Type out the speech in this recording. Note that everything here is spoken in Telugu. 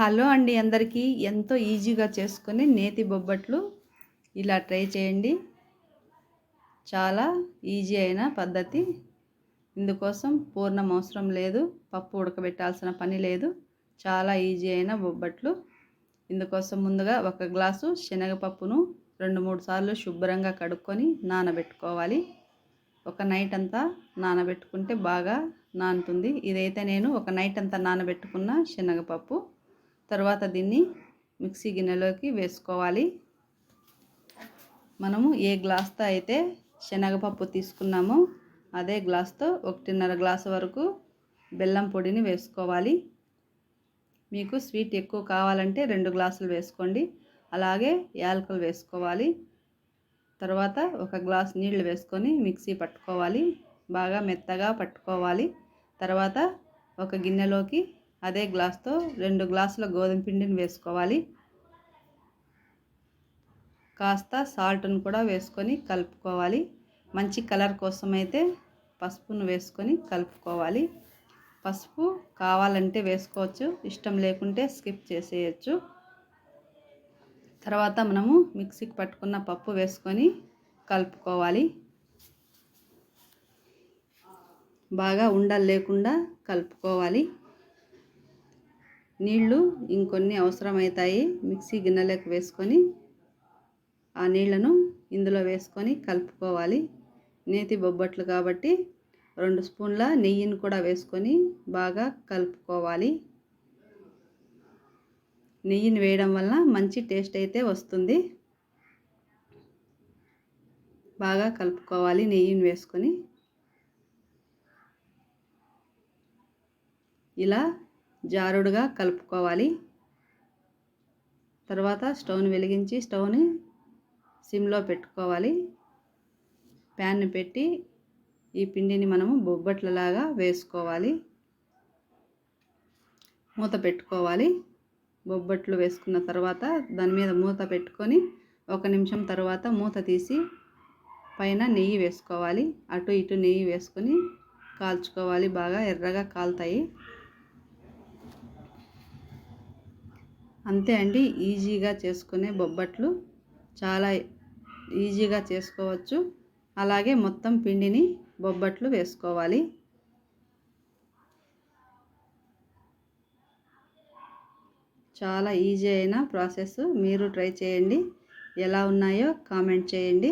హలో అండి అందరికీ. ఎంతో ఈజీగా చేసుకుని నేతి బొబ్బట్లు ఇలా ట్రై చేయండి. చాలా ఈజీ అయిన పద్ధతి. ఇందుకోసం పూర్ణం అవసరం లేదు. పప్పు ఉడకబెట్టాల్సిన పని లేదు. చాలా ఈజీ అయిన బొబ్బట్లు. ఇందుకోసం ముందుగా ఒక గ్లాసు శనగపప్పును రెండు మూడు సార్లు శుభ్రంగా కడుక్కొని నానబెట్టుకోవాలి. ఒక నైట్ అంతా నానబెట్టుకుంటే బాగా నానుతుంది. ఇదైతే నేను ఒక నైట్ అంతా నానబెట్టుకున్న శనగపప్పు. తర్వాత దీన్ని మిక్సీ గిన్నెలోకి వేసుకోవాలి. మనము ఏ గ్లాస్తో అయితే శనగపప్పు తీసుకున్నామో అదే గ్లాస్తో ఒకటిన్నర గ్లాసు వరకు బెల్లం పొడిని వేసుకోవాలి. మీకు స్వీట్ ఎక్కువ కావాలంటే రెండు గ్లాసులు వేసుకోండి. అలాగే యాలకులు వేసుకోవాలి. తర్వాత ఒక గ్లాస్ నీళ్ళు వేసుకొని మిక్సీ పట్టుకోవాలి. బాగా మెత్తగా పట్టుకోవాలి. తర్వాత ఒక గిన్నెలోకి అదే గ్లాస్తో రెండు గ్లాసుల గోధుమ పిండిని వేసుకోవాలి. కాస్త సాల్ట్ను కూడా వేసుకొని కలుపుకోవాలి. మంచి కలర్ కోసం అయితే పసుపును వేసుకొని కలుపుకోవాలి. పసుపు కావాలంటే వేసుకోవచ్చు ఇష్టం లేకుంటే స్కిప్ చేసేయచ్చు. తర్వాత మనము మిక్సీకి పట్టుకున్న పప్పు వేసుకొని కలుపుకోవాలి. బాగా ఉండలు లేకుండా కలుపుకోవాలి. నీళ్ళు ఇంకొన్ని అవసరమవుతాయి మిక్సీ గిన్నెలోకి వేసుకొని ఆ నీళ్ళను ఇందులో వేసుకొని కలుపుకోవాలి. నేతి బొబ్బట్లు కాబట్టి రెండు స్పూన్ల నెయ్యిని కూడా వేసుకొని బాగా కలుపుకోవాలి. నెయ్యిని వేయడం వల్ల మంచి టేస్ట్ అయితే వస్తుంది. బాగా కలుపుకోవాలి నెయ్యిని వేసుకొని. ఇలా జారుడుగా కలుపుకోవాలి. తర్వాత స్టవ్ని వెలిగించి స్టవ్ని సిమ్లో పెట్టుకోవాలి. ప్యాన్ని పెట్టి ఈ పిండిని మనము బొబ్బట్లలాగా వేసుకోవాలి. మూత పెట్టుకోవాలి. బొబ్బట్లు వేసుకున్న తర్వాత దాని మీద మూత పెట్టుకొని ఒక నిమిషం తర్వాత మూత తీసి పైన నెయ్యి వేసుకోవాలి. అటు ఇటు నెయ్యి వేసుకొని కాల్చుకోవాలి. బాగా ఎర్రగా కాలుతాయి. అంతే అండి ఈజీగా చేసుకునే బొబ్బట్లు చాలా ఈజీగా చేసుకోవచ్చు. అలాగే మొత్తం పిండిని బొబ్బట్లు వేసుకోవాలి. చాలా ఈజీ అయిన ప్రాసెస్. మీరు ట్రై చేయండి. ఎలా ఉన్నాయో కామెంట్ చేయండి.